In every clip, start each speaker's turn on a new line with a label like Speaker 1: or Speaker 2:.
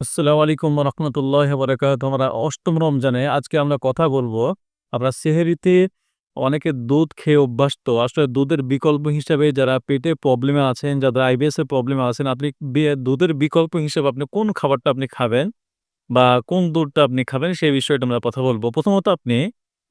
Speaker 1: আসসালামু আলাইকুম রহমতুল্লাহ বরকাত আমরা অষ্টম রমজানে আজকে আমরা কথা বলব, আমরা সেহেরিতে অনেকে দুধ খেয়ে অভ্যস্ত। আসলে দুধের বিকল্প হিসাবে যারা পেটে প্রবলেমে আছেন যারা আইবিএসের প্রবলেমে আছেন, আপনি দুধের বিকল্প হিসেবে আপনি কোন খাবারটা আপনি খাবেন বা কোন দুধটা আপনি খাবেন সেই বিষয়টা আমরা কথা বলব। প্রথমত আপনি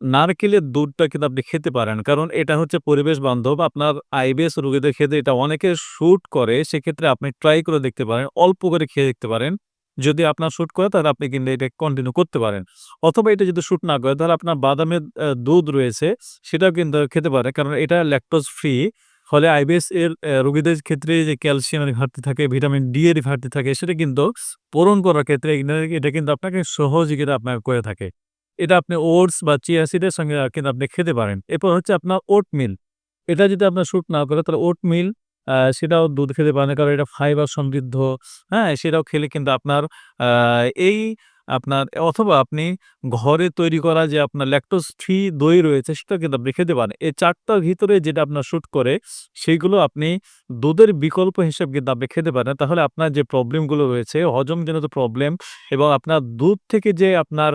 Speaker 1: নারকেলের দুধটা কিন্তু আপনি খেতে পারেন, কারণ এটা হচ্ছে পরিবেশ বান্ধব। আপনার আইবিএস রোগীদের ক্ষেত্রে এটা অনেকে শ্যুট করে, সেক্ষেত্রে আপনি ট্রাই করে দেখতে পারেন, অল্প করে খেয়ে দেখতে পারেন। যদি আপনার শ্যুট করে, তাহলে আপনি কিন্তু এটা কন্টিনিউ করতে পারেন। অথবা এটা যদি শ্যুট না করে, তাহলে আপনার বাদামের দুধ রয়েছে, সেটাও কিন্তু খেতে পারে কারণ এটা ল্যাকটোজ ফ্রি ফলে আইবিএস এর রোগীদের ক্ষেত্রে যে ক্যালসিয়ামের ঘাটতি থাকে, ভিটামিন ডি এর ঘাটতি থাকে, সেটা কিন্তু পূরণ করার ক্ষেত্রে এটা- কিন্তু আপনাকে সহযোগিতা আপনাকে করে থাকে। এটা আপনি ওটস বা চিয়া সিডের সঙ্গে কিন্তু আপনি খেতে পারেন। এরপর হচ্ছে আপনার ওট মিল এটা যদি আপনার শ্যুট না করে, তাহলে ওট মিল সেটাও দুধ খেতে পারেন। কারণ এটা ফাইবার সমৃদ্ধ। হ্যাঁ সেটাও খেলে কিন্তু আপনার এই আপনার, অথবা আপনি ঘরে তৈরি করা যে আপনার ল্যাকটোজ ফ্রি দই রয়েছে, সেটা কিন্তু আপনি খেতে পারেন। এই চারটার ভিতরে যেটা আপনার শুট করে সেইগুলো আপনি দুধের বিকল্প হিসেবে কিন্তু আপনি খেতে পারেন। তাহলে আপনার যে প্রবলেমগুলো রয়েছে, হজমজনিত প্রবলেম এবং আপনার দুধ থেকে যে আপনার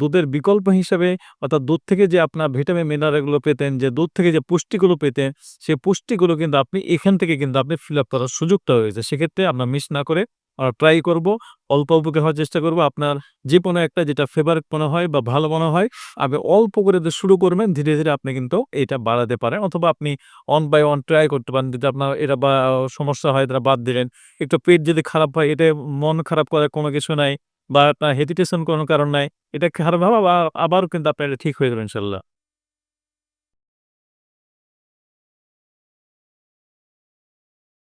Speaker 1: দুধের বিকল্প হিসেবে, অর্থাৎ দুধ থেকে যে আপনার ভিটামিন মিনারেলগুলো পেতেন, যে দুধ থেকে যে পুষ্টিগুলো পেতেন সেই পুষ্টিগুলো কিন্তু আপনি এখান থেকে কিন্তু আপনি ফিল আপ করার সুযোগটা রয়েছে। সেক্ষেত্রে আমরা মিস না করে ট্রাই করব। অল্প অল্প করে হওয়ার চেষ্টা করব। আপনার যে কোনো একটা যেটা ফেভারিট মনে হয় বা ভালো মনে হয়, আপনি অল্প করে শুরু করবেন, ধীরে ধীরে আপনি কিন্তু এটা বাড়াতে পারেন। অথবা আপনি অন বাই অন ট্রাই করতে পারেন। যদি আপনার এটা বা, সমস্যা হয়, তারা বাদ দিলেন। একটু পেট যদি খারাপ হয়, এটা মন খারাপ করার কোনো কিছু নাই বা আপনার হেজিটেশন কোনো কারণ নাই, এটা খারাপ হবে, আবার কিন্তু আপনার এটা ঠিক হয়ে যাবে, ইনশাল্লাহ।